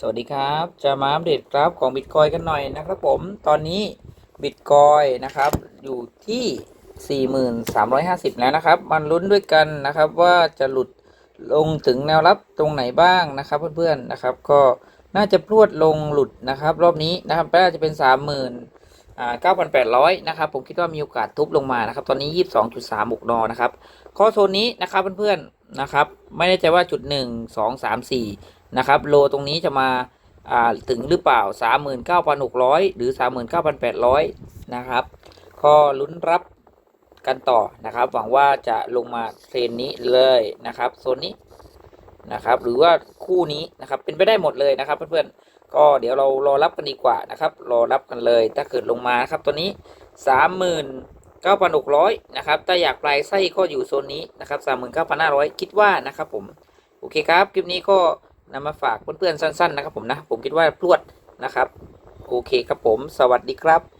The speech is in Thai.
สวัสดีครับ จะมาอัปเดตกราฟของบิตคอยกันหน่อยนะครับผม ตอนนี้บิตคอยนะครับอยู่ที่ 4,350 แล้วนะครับ มันลุ้นด้วยกันนะครับว่าจะหลุดลงถึงแนวรับตรงไหนบ้างนะครับเพื่อนๆนะครับ ก็น่าจะพรวดลงหลุดนะครับ รอบนี้นะครับน่าจะเป็น 30,000อ่า9,800 นะครับ ผมคิดว่ามีโอกาสทุบลงมานะครับ ตอนนี้ 22.3บุกนอนะครับข้อโซนนี้นะครับเพื่อนๆนะครับ ไม่แน่ใจว่าจุด 1 2 3 4 นะครับโลตรงนี้จะมาถึงหรือเปล่า 39,600 หรือ 39,800 นะครับก็ลุ้นรับกันต่อนะครับ หวังว่าจะลงมาเทรนนี้เลยนะครับโซนนี้นะครับหรือว่าคู่นี้นะครับเป็นไปได้หมดเลยนะครับเพื่อนๆก็เดี๋ยวเรารอรับกันดีกว่านะครับรอรับกันเลย ถ้าเกิดลงมานะครับตัวนี้ 39,600 นะครับถ้าอยากปลายไส้ก็อยู่โซนนี้นะครับ39,500 คิดว่านะครับผมโอเคครับคลิปนี้ก็ นำมาฝากเพื่อนๆสั้น ๆ นะครับผมนะ ผมคิดว่าพรวดนะครับ โอเคครับผม สวัสดีครับ